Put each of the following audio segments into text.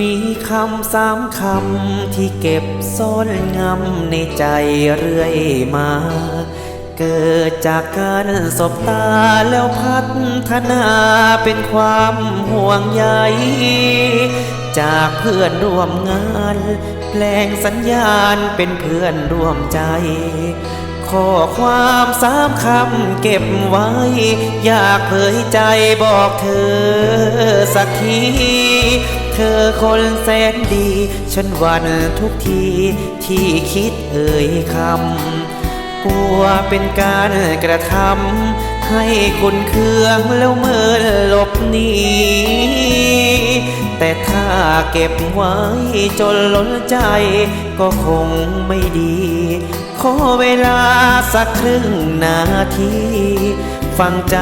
มีคำสามคำที่เก็บซ่อนงำในใจเรื่อยมา เกิดจากการสบตาแล้วพัฒนาเป็นความห่วงใยจากเพื่อนร่วมงาน แปลงสัญญาณเป็นเพื่อนร่วมใจ ข้อความสามคำเก็บไว้ อยากเผยใจบอกเธอสักที เธอคนแสนดี ฉันหวันทุกทีที่คิดเอ่ยคำกลัวเป็นการกระทำให้คุณเคืองแล้วเมื่อหลบหนีแต่ถ้าเก็บไว้จนล้นใจก็คงไม่ดี ขอเวลาสักครึ่งนาที ฟังใจ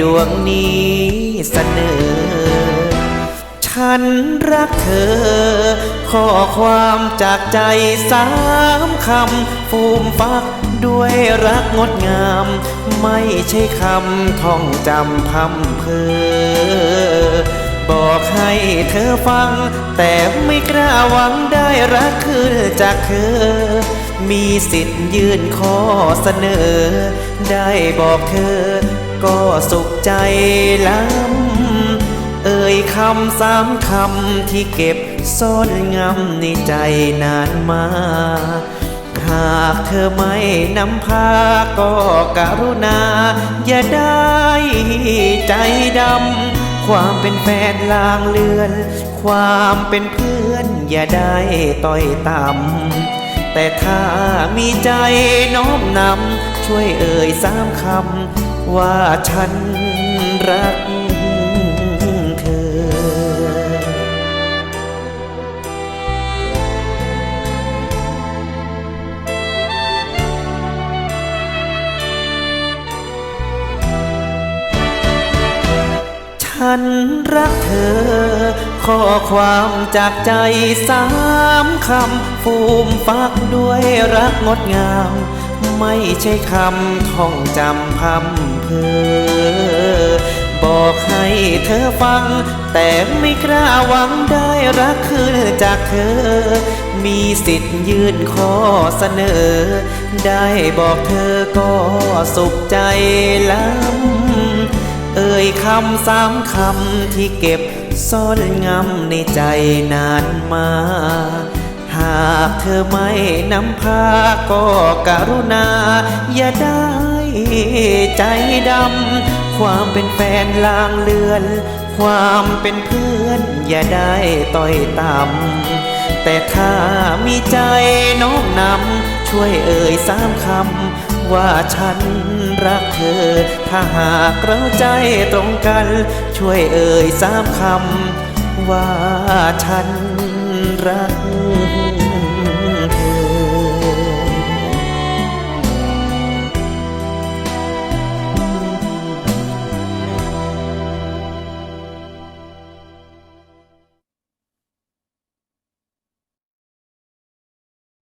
ดวงนี้เสนอ ฉันรักเธอ ข้อความจากใจสามคำฟูมฟักด้วยรักงดงาม ไม่ใช่คำท่องจำพำเพอบอกให้เธอฟัง แต่ไม่กล้าหวังได้รักคืนจากเธอ มีสิทธิ์ยื่นข้อเสนอ ได้บอกเธอ ก็สุขใจล้ำ เอ่ยคำสามคำที่เก็บซ่อนงำในใจนานมา หากเธอไม่นำพาก็กรุณา อย่าได้ใจดำ ความเป็นแฟนลางเลือน ความเป็นเพื่อนอย่าได้ต่อยต่ำ แต่ถ้ามีใจน้อมนำช่วยเอ่ยสามคำว่าฉันรักเธอ ฉันรักเธอ ข้อความจากใจสามคำฟูมฟักด้วยรักงดงาม ไม่ใช่คำท่องจำพำเพอบอกให้เธอฟัง แต่ไม่กล้าหวังได้รักคืนจากเธอ มีสิทธิ์ยื่นข้อเสนอ ได้บอกเธอก็สุขใจล้ำเอ่ยคำสามคำที่เก็บ ซ่อนงำในใจนานมา หากเธอไม่นำพาก็กรุณา อย่าได้ใจดำ ความเป็นแฟนลางเลือน ความเป็นเพื่อนอย่าได้ต่อยต่ำแต่ถ้ามีใจน้อมนำช่วยเอ่ยสามคำ ว่าฉันรักเธอ ถ้าหากเราใจตรงกัน ช่วยเอ่ยสามคำ ว่าฉันรัก